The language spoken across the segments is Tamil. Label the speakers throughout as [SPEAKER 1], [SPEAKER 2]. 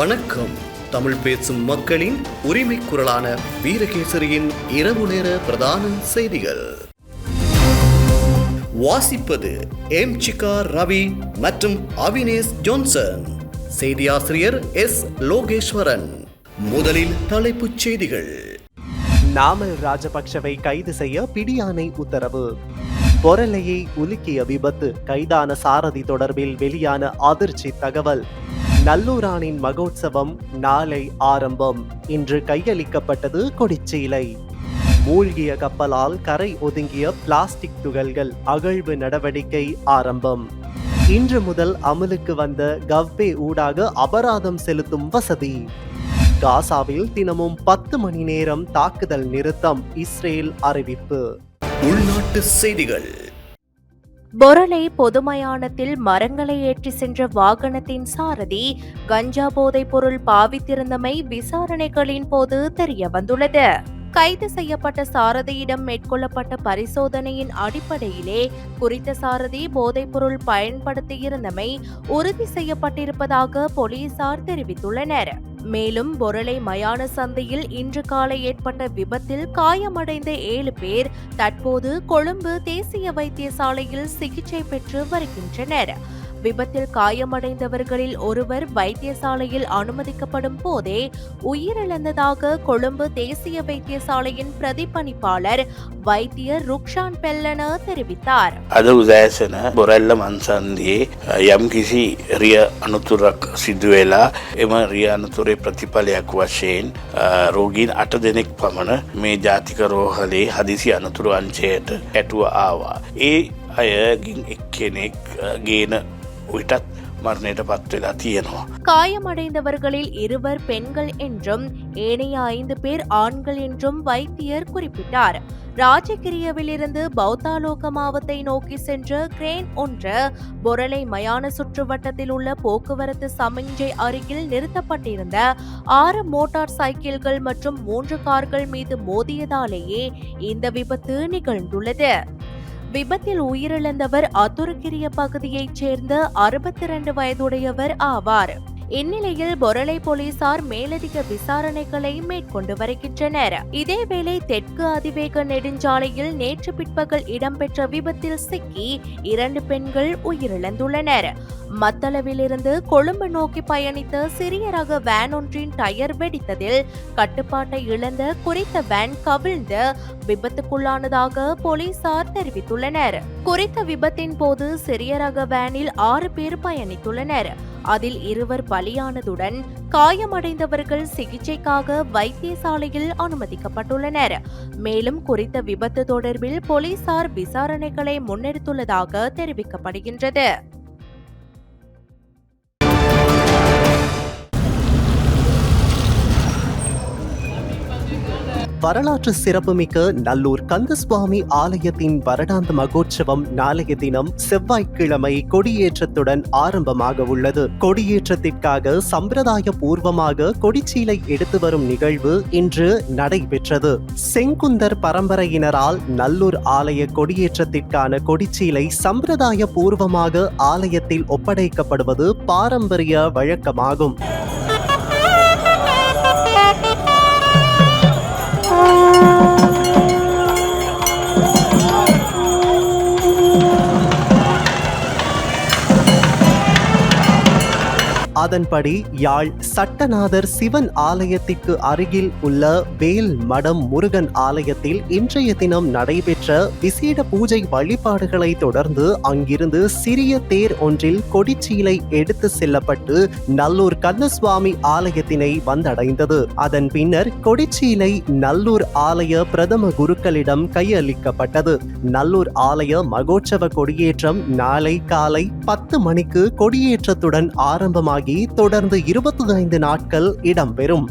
[SPEAKER 1] வணக்கம். தமிழ் பேசும் மக்களின் உரிமை குரலான வீரகேசரியின் இரவு நேர பிரதான செய்திகள். வாசிப்பது எம் சிகா ரவி மற்றும் அவினேஷ் ஜோன்சன். செய்தியாசிரியர் எஸ் லோகேஸ்வரன். முதலில் தலைப்புச் செய்திகள்.
[SPEAKER 2] நாமல் ராஜபக்ஷவை கைது செய்ய பிடியானை உத்தரவு. பொரலையை உலுக்கிய விபத்து. கைதான சாரதி தொடர்பில் வெளியான அதிர்ச்சி தகவல். நல்லூரானின் மகோத்சவம் நாளை ஆரம்பம். இன்று கையளிக்கப்பட்டது கொடிச்சீலை. மூழ்கிய கப்பலால் கரை ஒதுங்கிய பிளாஸ்டிக் துகள்கள் அகழ்வு நடவடிக்கை ஆரம்பம். இன்று முதல் அமலுக்கு வந்த கவ்பே ஊடாக அபராதம் செலுத்தும் வசதி. காசாவில் தினமும் பத்து மணி நேரம் தாக்குதல் நிறுத்தம் இஸ்ரேல் அறிவிப்பு.
[SPEAKER 1] உள்நாட்டு செய்திகள்.
[SPEAKER 3] பொரலை பொதுமயானத்தில் மரங்களை ஏற்றி சென்ற வாகனத்தின் சாரதி கஞ்சா போதைப் பொருள் பாவித்திருந்தமை விசாரணைகளின் போது தெரிய வந்துள்ளது கைது செய்யப்பட்ட சாரதியிடம் மேற்கொள்ளப்பட்ட பரிசோதனையின் அடிப்படையிலே குறித்த சாரதி போதைப்பொருள் பயன்படுத்தியிருந்தமை உறுதி செய்யப்பட்டிருப்பதாக போலீசார் தெரிவித்துள்ளனர். மேலும் பொருளை மயான சந்தையில் இன்று காலை ஏற்பட்ட விபத்தில் காயமடைந்த ஏழு பேர் தற்போது கொழும்பு தேசிய வைத்தியசாலையில் சிகிச்சை பெற்று வருகின்றனர். விபத்தில் காயமடைந்தவர்களில் ஒருவர் வைத்தியசாலையில் அனுமதிக்கப்படும் போதே உயிரிழந்ததாக கொழும்பு தேசிய வைத்தியசாலையின் பிரதிபலிப்பாளர் வைத்தியர் ருக்ஷான் பெல்லன தெரிவித்தார்
[SPEAKER 4] අද උදෑසන බොරැල්ල මන්සන්දයේ යම් කිසි රිය අනුතුරක් සිදුවෙලා එම රිය අනතුරේ ප්‍රතිඵලයක් වශයෙන් අ, රෝගීන් අට දෙනෙක් පමණ මේ ජාතික රෝහලේ හදිසි අනතුරු අංචයට ඇටුව ආවා. ඒ අයගින් එක් කෙනෙක් අ, ගේන විටත් මරණයට පත්වෙලා තියෙනවා.
[SPEAKER 3] காயமடைந்தவர்களில் இருவர் பெண்கள் என்றும் ஏனைய ஐந்து பேர் ஆண்கள் என்றும் வைத்தியர் குறிப்பிட்டார் ராஜகிரியவிலிருந்து பௌத்தாலோகமாவத்தை நோக்கி சென்ற கிரேன் ஒன்று பொரலை மயான சுற்றுவட்டத்தில் உள்ள போக்குவரத்து சமிஞ்சை அருகில் நிறுத்தப்பட்டிருந்த ஆறு மோட்டார் சைக்கிள்கள் மற்றும் மூன்று கார்கள் மீது மோதியதாலேயே இந்த விபத்து நிகழ்ந்துள்ளது விபத்தில் உயிரிழந்தவர் அத்துருக்கிரிய பகுதியைச் சேர்ந்த அறுபத்தி இரண்டு வயதுடையவர் ஆவார். இந்நிலையில் பொரளை போலீசார் மேலதிக விசாரணைகளை மேற்கொண்டு வருகின்றனர். இதேவேளை தெற்கு அதிவேக நெடுஞ்சாலையில் நேற்று பிற்பகல் இடம்பெற்ற விபத்தில் சிக்கி இரண்டு பெண்கள் உயிரிழந்துள்ளனர். மத்தளவிலிருந்து கொழும்பு நோக்கி பயணித்த சிறிய ரக வேன் ஒன்றின் டயர் வெடித்ததில் கட்டுப்பாட்டை இழந்த குறித்த வேன் கவிழ்ந்து விபத்துக்குள்ளானதாக போலீசார் தெரிவித்துள்ளனர். குறித்த விபத்தின் போது சிறிய ரக வேனில் ஆறு பேர் பயணித்துள்ளனர். அதில் இருவர் பலியானதுடன் காயமடைந்தவர்கள் சிகிச்சைக்காக வைத்தியசாலையில் அனுமதிக்கப்பட்டுள்ளனர். மேலும் குறித்த விபத்து தொடர்பில் போலீசார் விசாரணைகளை முன்னெடுத்துள்ளதாக தெரிவிக்கப்படுகின்றது.
[SPEAKER 2] வரலாற்று சிறப்புமிக்க நல்லூர் கந்தசுவாமி ஆலயத்தின் வருடாந்த மகோற்சவம் நாளைய தினம் செவ்வாய்க்கிழமை கொடியேற்றத்துடன் ஆரம்பமாக உள்ளது. கொடியேற்றத்திற்காக சம்பிரதாய பூர்வமாக கொடிச்சீலை எடுத்து வரும் நிகழ்வு இன்று நடைபெற்றது. செங்குந்தர் பரம்பரையினரால் நல்லூர் ஆலய கொடியேற்றத்திற்கான கொடிச்சீலை சம்பிரதாய பூர்வமாக ஆலயத்தில் ஒப்படைக்கப்படுவது பாரம்பரிய வழக்கமாகும். அதன்படி யாழ் சட்டநாதர் சிவன் ஆலயத்திற்கு அருகில் உள்ள வேல் மடம் முருகன் ஆலயத்தில் இன்றைய தினம் நடைபெற்ற விசேட பூஜை வழிபாடுகளை தொடர்ந்து அங்கிருந்து சிறிய தேர் ஒன்றில் கொடிச்சீலை எடுத்து செல்லப்பட்டு நல்லூர் கந்தசுவாமி ஆலயத்தினை வந்தடைந்தது. அதன் பின்னர் கொடிச்சீலை நல்லூர் ஆலய பிரதம குருக்களிடம் கையளிக்கப்பட்டது. நல்லூர் ஆலய மகோற்சவ கொடியேற்றம் நாளை காலை பத்து மணிக்கு கொடியேற்றத்துடன் ஆரம்பமாகி தொடர்ந்து இருபத்தி ஐந்து நாட்கள் இடம்பெறும்.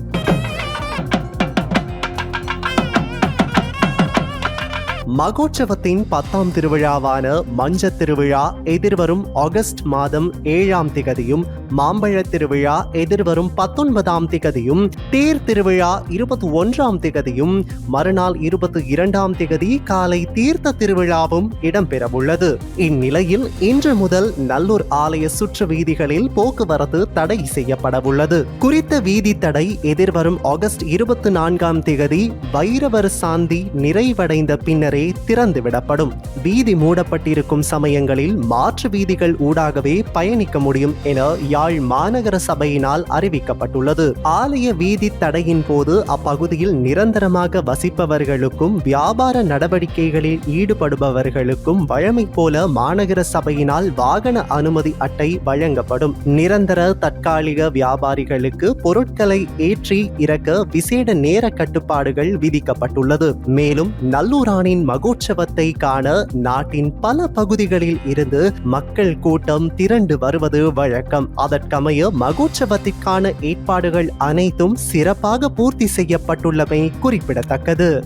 [SPEAKER 2] மகோற்சவத்தின் பத்தாம் திருவிழாவான மஞ்ச திருவிழா எதிர்வரும் ஆகஸ்ட் மாதம் ஏழாம் திகதியும் மாம்பழ திருவிழா எதிர்வரும் பத்தொன்பதாம் திகதியும் தேர் திருவிழா இருபத்தி ஒன்றாம் திகதியும் மறுநாள் இருபத்தி இரண்டாம் திகதி காலை தீர்த்த திருவிழாவும் இடம்பெறவுள்ளது. இந்நிலையில் இன்று முதல் நல்லூர் ஆலய சுற்று வீதிகளில் போக்குவரத்து தடை செய்யப்படவுள்ளது. குறித்த வீதி தடை எதிர்வரும் ஆகஸ்ட் இருபத்தி நான்காம் திகதி வைரவர் சாந்தி நிறைவடைந்த பின்னரே திறந்துவிடப்படும். வீதி மூடப்பட்டிருக்கும் சமயங்களில் மாற்று வீதிகள் ஊடாகவே பயணிக்க முடியும் என யாழ் மாநகர சபையினால் அறிவிக்கப்பட்டுள்ளது. ஆலய வீதி தடையின் போது அப்பகுதியில் நிரந்தரமாக வசிப்பவர்களுக்கும் வியாபார நடவடிக்கைகளில் ஈடுபடுபவர்களுக்கும் வழமை போல மாநகர சபையினால் வாகன அனுமதி அட்டை வழங்கப்படும். நிரந்தர தற்காலிக வியாபாரிகளுக்கு பொருட்களை ஏற்றி இறக்க விசேட நேர கட்டுப்பாடுகள் விதிக்கப்பட்டுள்ளது. மேலும் நல்லூரானின் மகோற்சவத்தை காண நாட்டின் பல பகுதிகளில் இருந்து மக்கள் கூட்டம் திரண்டு வருவது வழக்கம். அதற்கமைய மகோற்சவத்திற்கான ஏற்பாடுகள் அனைத்தும் சிறப்பாக பூர்த்தி செய்யப்பட்டுள்ளமை குறிப்பிடத்தக்கது.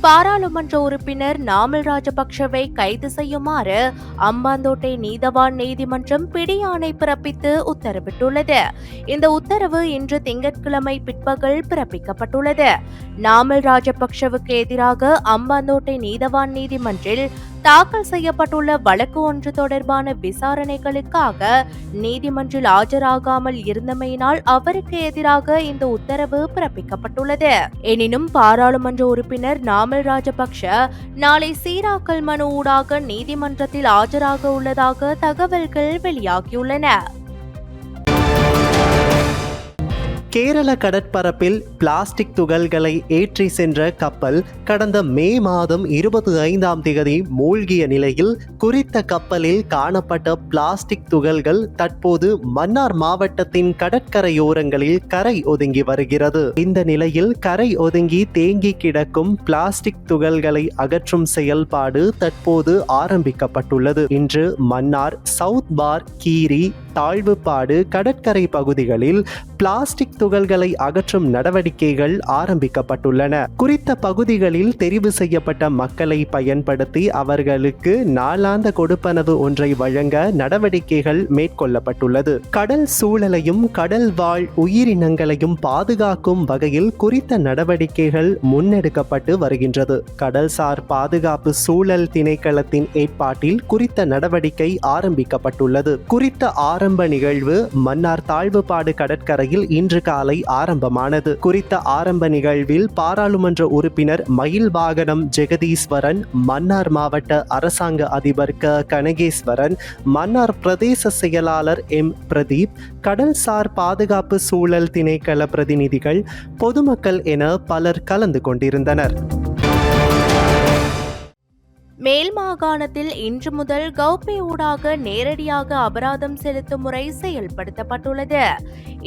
[SPEAKER 3] பாராளுமன்ற உறுப்பினர் நாமல் ராஜபக்ஷவை கைது செய்யுமாறு அம்பாந்தோட்டை நீதவான் நீதிமன்றம் பிடியாணை பிறப்பித்து உத்தரவிட்டுள்ளது. இந்த உத்தரவு இன்று திங்கட்கிழமை பிற்பகல் பிறப்பிக்கப்பட்டுள்ளது. நாமல் ராஜபக்ஷவுக்கு எதிராக அம்பாந்தோட்டை நீதவான் நீதிமன்றில் தாக்கல் செய்யப்பட்டுள்ள வழக்கு ஒன்று தொடர்பான விசாரணைகளுக்காக நீதிமன்றில் ஆஜராகாமல் இருந்தமையினால் அவருக்கு எதிராக இந்த உத்தரவு பிறப்பிக்கப்பட்டுள்ளது. எனினும் பாராளுமன்ற உறுப்பினர் நாமல் ராஜபக்ஷ நாளை சீராக்கல் மனு ஊடாக நீதிமன்றத்தில் ஆஜராக உள்ளதாக தகவல்கள் வெளியாகியுள்ளன.
[SPEAKER 2] கேரள கடற்பரப்பில் பிளாஸ்டிக் துகள்களை ஏற்றி சென்ற கப்பல் கடந்த மே மாதம் இருபத்தி ஐந்தாம் தேதி மூழ்கிய நிலையில் குறித்த கப்பலில் காணப்பட்ட பிளாஸ்டிக் துகள்கள் தற்போது மன்னார் மாவட்டத்தின் கடற்கரையோரங்களில் கரை ஒதுங்கி வருகிறது. இந்த நிலையில் கரை ஒதுங்கி தேங்கி கிடக்கும் பிளாஸ்டிக் துகள்களை அகற்றும் செயல்பாடு தற்போது ஆரம்பிக்கப்பட்டுள்ளது. இன்று மன்னார் சவுத் பார் கீரி தாழ்வுப்பாடு கடற்கரை பகுதிகளில் பிளாஸ்டிக் துகள்களை அகற்றும் நடவடிக்கைகள் ஆரம்பிக்கப்பட்டுள்ளன. குறித்த பகுதிகளில் தெரிவு செய்யப்பட்ட மக்களை பயன்படுத்தி அவர்களுக்கு நாளாந்த கொடுப்பனவு ஒன்றை வழங்க நடவடிக்கைகள் மேற்கொள்ளப்பட்டுள்ளது. கடல் சூழலையும் கடல் வாழ் உயிரினங்களையும் பாதுகாக்கும் வகையில் குறித்த நடவடிக்கைகள் முன்னெடுக்கப்பட்டு வருகின்றது. கடல்சார் பாதுகாப்பு சூழல் திணைக்களத்தின் ஏற்பாட்டில் குறித்த நடவடிக்கை ஆரம்பிக்கப்பட்டுள்ளது. குறித்த ஆரம்ப ஆரம்ப நிகழ்வு மன்னார் தாழ்வுபாடு கடற்கரையில் இன்று காலை ஆரம்பமானது. குறித்த ஆரம்ப நிகழ்வில் பாராளுமன்ற உறுப்பினர் மயில் வாகனம் ஜெகதீஸ்வரன் மன்னார் மாவட்ட அரசாங்க அதிபர் க. கனகேஸ்வரன் மன்னார் பிரதேச செயலாளர் எம். பிரதீப் கடல்சார் பாதுகாப்பு சூழல் திணைக்கள பிரதிநிதிகள் பொதுமக்கள் என பலர் கலந்து கொண்டிருந்தனர்.
[SPEAKER 3] மேல் மாகாணத்தில் இன்று முதல் கௌபே ஊடாக நேரடியாக அபராதம் செலுத்தும் முறை செயல்படுத்தப்பட்டுள்ளது.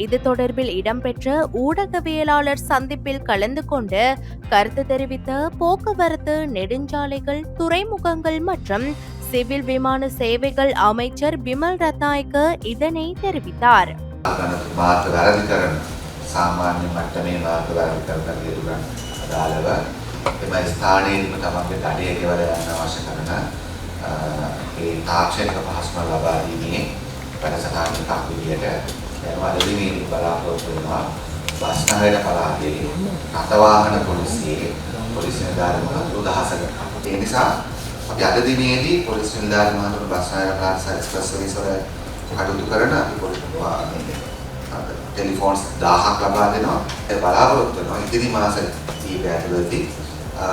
[SPEAKER 3] இது தொடர்பில் இடம்பெற்ற ஊடகவியலாளர் சந்திப்பில் கலந்து கொண்டு கருத்து தெரிவித்த போக்குவரத்து நெடுஞ்சாலைகள் துறைமுகங்கள் மற்றும் சிவில் விமான சேவைகள் அமைச்சர் பிமல் ரத்நாயக்க இதனை தெரிவித்தார்.
[SPEAKER 5] சாமானிய மட்டமே කරන සාමාන්‍ය මට්ටමේ මාර්ග වැරදි කරන යුතුගන්න අදාළව එම ස්ථානයේදීම තමන්ගේ දඩය ගෙවල යන්න අවශ්‍ය කරන අ, ඒ තාක්ෂණික පහසුම ලබා දීමේ වැඩසටහන එකක් විදිහට දැන් අද දිනේදී බලාපොරොත්තු වෙනවා බස්නාහිර පළාතේ රථවාහන පොලිසියේ පොලිස් නිලධාරීන් වහන්සේ 10000කට. ඒ නිසා අපි අද දිනේදී පොලිස් නිලධාරීන් වහන්සේ බස්නාහිර පළාත එක්ස්ප්‍රස් සර්විස් වල කටයුතු කරන අපි පොලිස් ටෙලිෆෝන්ස් 1000ක් ලබා දෙනවා. ඒ බලාපොරොත්තු වෙනවා ඉදිරි මාස කීපය ඇතුළතදී අ,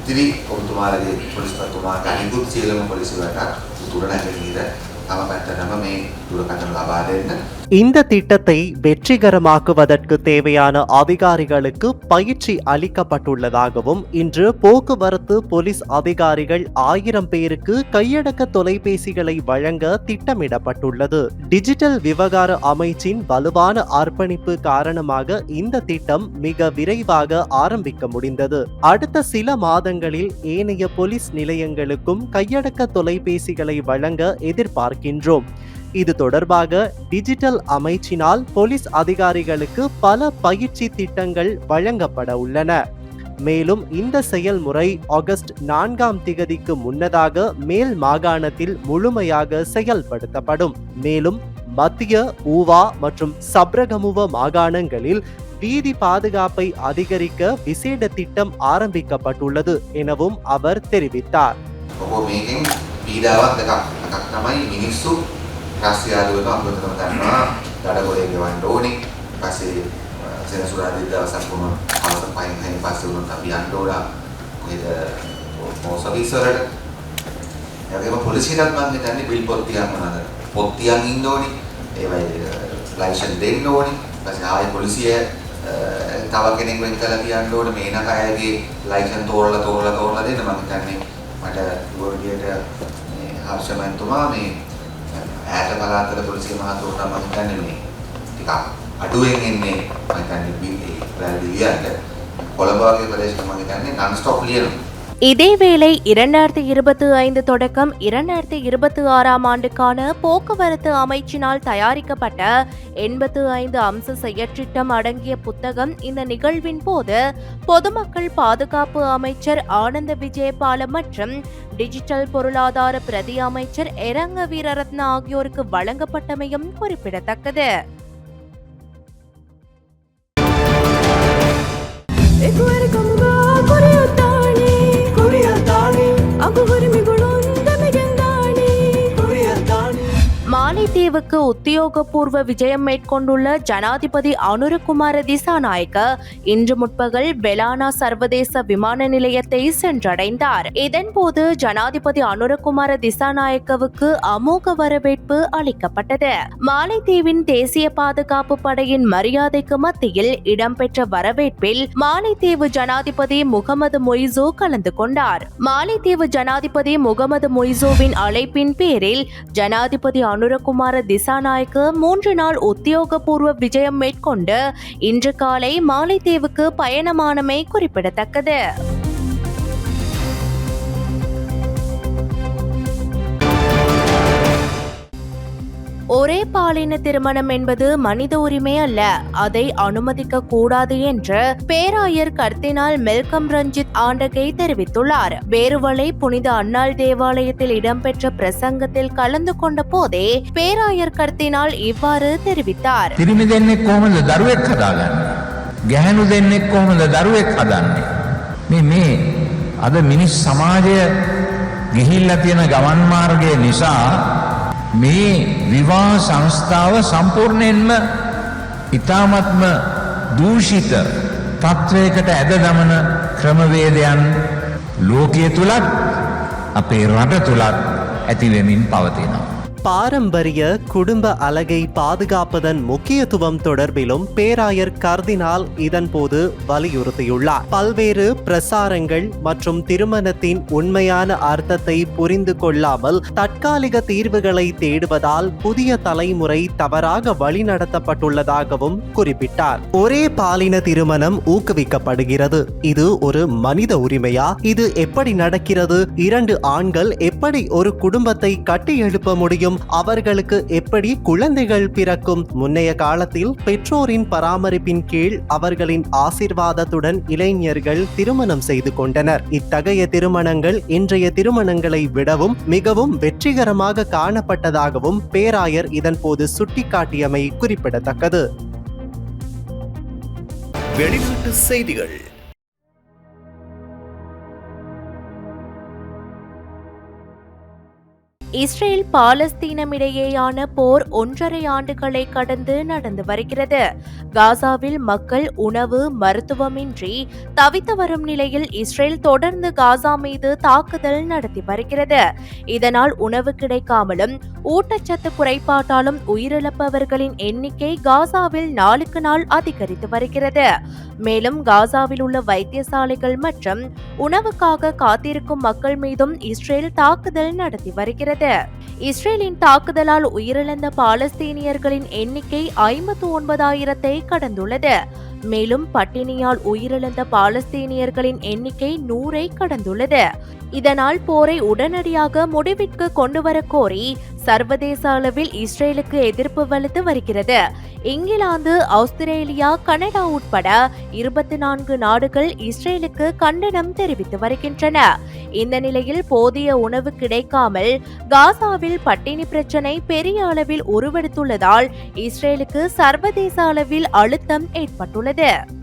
[SPEAKER 5] ඉදිරි ඔබතුමාලගේ පොලිස්පතිතුමාට අනිකුත් සියලුම පොලිස් වලට උතුර නැගෙනහිර තම පැත්තටම මේ දුරකථන ලබා දෙන්න
[SPEAKER 2] இந்த திட்டத்தை வெற்றிகரமாக்குவதற்கு தேவையான அதிகாரிகளுக்கு பயிற்சி அளிக்கப்பட்டுள்ளதாகவும் இன்று போக்குவரத்து போலீஸ் அதிகாரிகள் ஆயிரம் பேருக்கு கையடக்க தொலைபேசிகளை வழங்க திட்டமிடப்பட்டுள்ளது. டிஜிட்டல் விவகார அமைச்சின் வலுவான அர்ப்பணிப்பு காரணமாக இந்த திட்டம் மிக விரைவாக ஆரம்பிக்க முடிந்தது. அடுத்த சில மாதங்களில் ஏனைய போலீஸ் நிலையங்களுக்கும் கையடக்க தொலைபேசிகளை வழங்க எதிர்பார்க்கின்றோம். இது தொடர்பாக டிஜிட்டல் அமைச்சினால் போலீஸ் அதிகாரிகளுக்கு பல பயிற்சி திட்டங்கள் வழங்கப்பட உள்ளன. மேலும் இந்த செயல்முறை ஆகஸ்ட் நான்காம் திகதிக்கு முன்னதாக மேல் மாகாணத்தில் முழுமையாக செயல்படுத்தப்படும். மேலும் மத்திய ஊவா மற்றும் சப்ரகமுவ மாகாணங்களில் வீதி பாதுகாப்பை அதிகரிக்க விசேட திட்டம் ஆரம்பிக்கப்பட்டுள்ளது எனவும் அவர் தெரிவித்தார்.
[SPEAKER 5] ඔබ මේකෙන් පීඩාවක් දෙකක් එකක් තමයි මිනිස්සු රස්යාදුවක අමතකම ගන්නවා. දඩගොලේ ගෙවන්න ඕනේ. ඊපස්සේ සෙනසුරාදා දවසක් වුණ. හවස පහෙන් හයින් පස්සේ වුණත් අපි යන්න ඕන. කොහෙද? පොස් ඔෆිස් වලට එයාගේම පොලිසියටත් මම හිතන්නේ බිල් පොත් තියන්න ඕනද? පොත් තියන් ඉන්න ඕනේ. ඒවයි ලයිසන් දෙන්න ඕනේ. ඊපස්සේ ආයේ පොලිසිය අ, තව කෙනෙක් වෙන් කරලා තියන්න ඕනේ. මේනක අයගේ ලයිසන් තෝරලා තෝරලා තෝරලා දෙන්න. මම හිතන්නේ මට ගොඩියට මේ හර්ෂමන්තුමා මේ ඈත පළාතල පොලිසිය මහතුරුට මම හිතන්නේ මේ ටිකක් අඩුවෙන් එන්නේ. මම හිතන්නේ බිලි වැල්දිලියට කොළඹ වගේ ප්‍රදේශක මම හිතන්නේ non stop ලියනවා.
[SPEAKER 3] இதேவேளை இரண்டாயிரத்தி இருபத்தி ஐந்து தொடக்கம் இரண்டாயிரத்தி இருபத்தி ஆறாம் ஆண்டுக்கான போக்குவரத்து அமைச்சினால் தயாரிக்கப்பட்ட எண்பத்து ஐந்து அம்ச செயற்றிட்டம் அடங்கிய புத்தகம் இந்த நிகழ்வின் போது பொதுமக்கள் பாதுகாப்பு அமைச்சர் ஆனந்த விஜயபால மற்றும் டிஜிட்டல் பொருளாதார பிரதி அமைச்சர் எரங்க வீரரத்ன ஆகியோருக்கு வழங்கப்பட்டமையும் குறிப்பிடத்தக்கது. மாலைத்தீவுக்கு உத்தியோகபூர்வ விஜயம் மேற்கொண்டுள்ள ஜனாதிபதி அனுரகுமார திசாநாயக்க இன்று முற்பகல் பெலானா சர்வதேச விமான நிலையத்தை சென்றடைந்தார். இதன்போது ஜனாதிபதி அனுரகுமார திசாநாயக்கவுக்கு அமோக வரவேற்பு அளிக்கப்பட்டது. மாலைத்தீவின் தேசிய பாதுகாப்பு படையின் மரியாதைக்கு மத்தியில் இடம்பெற்ற வரவேற்பில் மாலைத்தீவு ஜனாதிபதி முகமது மொய்சோ கலந்து கொண்டார். மாலைத்தீவு ஜனாதிபதி முகமது மொய்சோவின் அழைப்பின் பேரில் ஜனாதிபதி அனுரகுமார திசாநாயக்க மூன்று நாள் உத்தியோகபூர்வ விஜயம் மேற்கொண்டு இன்று காலை மாலைத்தீவுக்கு பயணமானமை குறிப்பிடத்தக்கது. ஒரே பாலின திருமணம் என்பது மனித உரிமை அல்ல அதை அனுமதிக்க கூடாது என்று பேராயர் கர்தினால் மெல்கம் ரஞ்சித் ஆண்டகை தெரிவித்துள்ளார் வேறுவலை புனித அன்னாள் தேவாலயத்தில் இடம்பெற்ற பிரசங்கத்தில் கலந்து கொண்ட போதே பேராயர் கர்தினால் இவ்வாறு தெரிவித்தார்
[SPEAKER 6] පිරිමි දෙන්නෙක් කොහොමද දරුවෙක් හදාගන්න. ගැහැනු දෙන්නෙක් කොහොමද දරුවෙක් හදන්නේ. මේ මේ අද මිනිස් සමාජය ගිහිල්ල තියෙන ගමන්මාර්ගය නිසා මේ විවාහ සංස්ථාව සම්පූර්ණයෙන්ම ඉතාමත්ම දූෂිත තත්ත්වයකට ඇද දමන ක්‍රමවේදයන් ලෝකය තුළත් අපේ රට තුළත් ඇතිවෙමින් පවතිනවා.
[SPEAKER 2] பாரம்பரிய குடும்ப அழகை பாதுகாப்பதன் முக்கியத்துவம் தொடர்பிலும் பேராயர் கர்தினால் இதன்போது வலியுறுத்தியுள்ளார். பல்வேறு பிரசாரங்கள் மற்றும் திருமணத்தின் உண்மையான அர்த்தத்தை புரிந்து கொள்ளாமல் தற்காலிக தீர்வுகளை தேடுவதால் புதிய தலைமுறை தவறாக வழிநடத்தப்பட்டுள்ளதாகவும் குறிப்பிட்டார். ஒரே பாலின திருமணம் ஊக்குவிக்கப்படுகிறது. இது ஒரு மனித உரிமையா? இது எப்படி நடக்கிறது? இரண்டு ஆண்கள் எப்படி ஒரு குடும்பத்தை கட்டி எழுப்ப முடியும்? அவர்களுக்கு எப்படி குழந்தைகள் பிறக்கும்? முன்னைய காலத்தில் பெற்றோரின் பராமரிப்பின் கீழ் அவர்களின் ஆசிர்வாதத்துடன் இளைஞர்கள் திருமணம் செய்து கொண்டனர். இத்தகைய திருமணங்கள் இன்றைய திருமணங்களை விடவும் மிகவும் வெற்றிகரமாக காணப்பட்டதாகவும் பேராயர் இதன்போது சுட்டிக்காட்டியமை குறிப்பிடத்தக்கது.
[SPEAKER 1] வெளிநாட்டு செய்திகள்.
[SPEAKER 3] இஸ்ரேல் பாலஸ்தீனம் இடையேயான போர் ஒன்றரை ஆண்டுகளை கடந்து நடந்து வருகிறது. காசாவில் மக்கள் உணவு மருத்துவமின்றி தவித்து வரும் நிலையில் இஸ்ரேல் தொடர்ந்து காசா மீது தாக்குதல் நடத்தி வருகிறது. இதனால் உணவு கிடைக்காமலும் ஊட்டச்சத்து குறைபாட்டாலும் உயிரிழப்பவர்களின் எண்ணிக்கை காசாவில் நாளுக்கு நாள் அதிகரித்து வருகிறது. மேலும் காசாவில் உள்ள வைத்தியசாலைகள் மற்றும் உணவுக்காக காத்திருக்கும் மக்கள் மீதும் இஸ்ரேல் தாக்குதல் நடத்தி வருகிறது. இஸ்ரேலின் தாக்குதலால் உயிரிழந்த பாலஸ்தீனியர்களின் எண்ணிக்கை ஐம்பத்து ஒன்பதாயிரத்தை கடந்துள்ளது. மேலும் பட்டினியால் உயிரிழந்த பாலஸ்தீனியர்களின் எண்ணிக்கை நூறை கடந்துள்ளது. இதனால் போரை உடனடியாக முடிவிற்கு கொண்டுவர கோரி சர்வதேச அளவில் இஸ்ரேலுக்கு எதிர்ப்பு வலுத்து வருகிறது. இங்கிலாந்து ஆஸ்திரேலியா கனடா உட்பட இருபத்தி நான்கு நாடுகள் இஸ்ரேலுக்கு கண்டனம் தெரிவித்து வருகின்றன. இந்த நிலையில் போதிய உணவு கிடைக்காமல் காசாவில் பட்டினி பிரச்சினை பெரிய அளவில் உருவெடுத்துள்ளதால் இஸ்ரேலுக்கு சர்வதேச அளவில் அழுத்தம் ஏற்பட்டுள்ளது.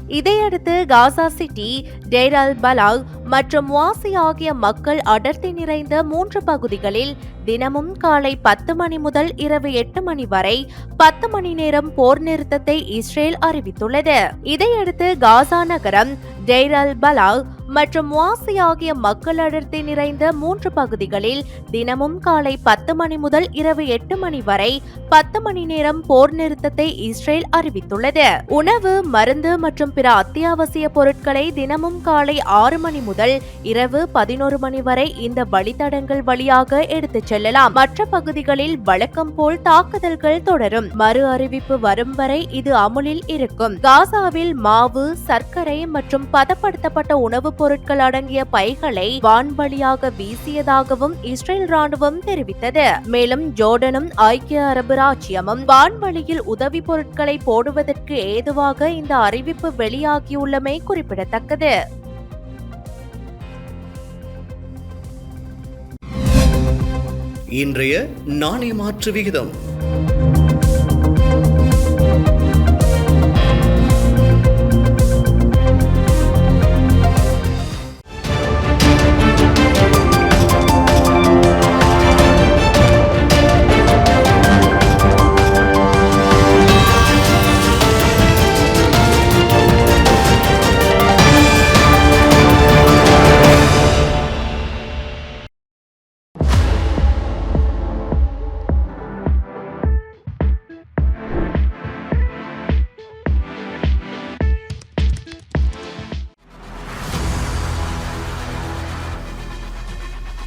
[SPEAKER 3] இதையடுத்து காசா சிட்டி டேர் அல் பலாக் மற்றும் வாசி ஆகிய மக்கள் அடர்த்தி நிறைந்த மூன்று பகுதிகளில் தினமும் காலை பத்து மணி முதல் இரவு எட்டு மணி வரை பத்து மணி நேரம் போர் நிறுத்தத்தை இஸ்ரேல் அறிவித்துள்ளது. இதையடுத்து காசா நகரம் டெய்ர் அல் பலாக் மற்றும் வாசி ஆகிய மக்கள் அடர்த்தி நிறைந்த மூன்று பகுதிகளில் தினமும் காலை பத்து மணி முதல் இரவு எட்டு மணி வரை பத்து மணி நேரம் போர் நிறுத்தத்தை இஸ்ரேல் அறிவித்துள்ளது. உணவு மருந்து மற்றும் பிற அத்தியாவசிய பொருட்களை தினமும் காலை ஆறு மணி முதல் இரவு பதினோரு மணி வரை இந்த வழித்தடங்கள் வழியாக எடுத்துச் செல்லலாம். மற்ற பகுதிகளில் வழக்கம் போல் தாக்குதல்கள் தொடரும். மறு அறிவிப்பு வரும் வரை இது அமுலில் இருக்கும். காசாவில் மாவு சர்க்கரை மற்றும் பதப்படுத்தப்பட்ட உணவுப் பொருட்கள் அடங்கிய பைகளை வான்வழியாக வீசியதாகவும் இஸ்ரேல் ராணுவம் தெரிவித்தது. மேலும் ஜோர்டனும் ஐக்கிய அரபு ராச்சியமும் வான்வழியில் உதவி பொருட்களை போடுவதற்கு ஏதுவாக இந்த அறிவிப்பு வெளியாகியுள்ளமை குறிப்பிடத்தக்கது.
[SPEAKER 1] இன்றைய நாணய மாற்று விகிதம்.